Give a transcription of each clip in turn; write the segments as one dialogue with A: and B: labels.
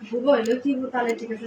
A: ভুল হইলেও কি তাহলে ঠিক আছে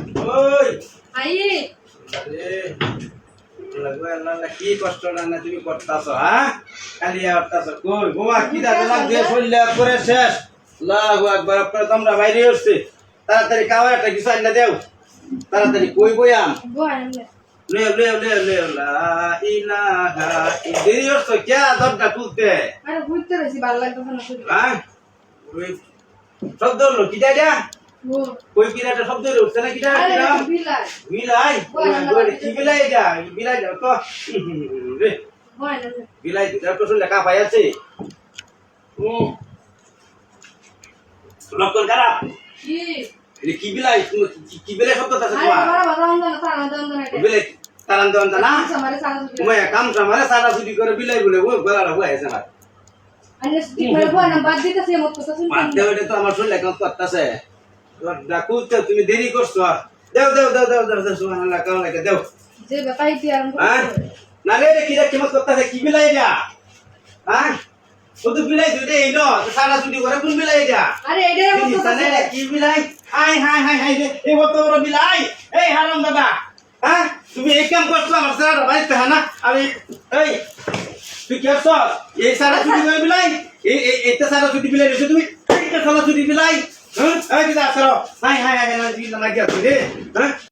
A: আই।
B: লাগবে কি কষ্ট না তুমি করতাছ হ্যাঁ খালি করতাছ কই? বোমা কি দাদা লাগ দিয়ে চললে করে শেষ। আল্লাহু আকবার আপনার তোমরা বাইরে তাড়াতাড়ি খাওয়া একটা কিছু আনলে দেও। তাড়াতাড়ি কই বইয়াম
A: বো
B: লে লে লে লে লা ইলাহা দেরি হচ্ছে কে? দরজা খুলতে।
A: আরে ঘুরতে রয়েছি ভালো লাগতেছে না
B: হ্যাঁ? শব্দ হলো কি কই কিরাটা শব্দ উঠছে না কিটা
A: বিলাই।
B: বিলাই? কি বিলাই এটা? বিলাই যাও তো। রে। বিলাই দুটা তো শুনলে কাপাই আছে। লক্ষণ খারাপ?
A: কি?
B: এটা কি বিলাই? কি- বিলাই শব্দ আছে তোমার? বিলাই তারান দেওয়ান না? তোমার কাম সামারে সারা করে বিলাই বলে ও গলাটা হয়ে আছে আমার।
A: বাদ দিতেছে
B: আমার করতেছে। ডাকুতে তুমি দেরি করছ দেও দেও দেও দেও দেও দেও সুবহানাল্লাহ লাগে দেও।
A: যে আরম্ভ
B: হ্যাঁ না রে রে, কি রে কেমন করতেছে কি বিলাই এটা হ্যাঁ তো বিলাই দুইটা এই নো সারা সুদি করে কোন বিলাই এটা
A: আরে মত
B: কি বিলাই হাই হাই হাই হাই এই বড় বিলাই এই হারাম দাদা হ্যাঁ তুমি এই কাম করছ আমার সারা বাড়িতে হ্যাঁ না আমি এই তুই কি করছ? এই সারা ছুটি করে বিলাই এই এটা সারা ছুটি বিলাই তুমি? এইটা সারা ছুটি বিলাই হ্যাঁ এই কি আসছো হাই হাই হাই হাই বিলাই লাগিয়ে আছে রে হ্যাঁ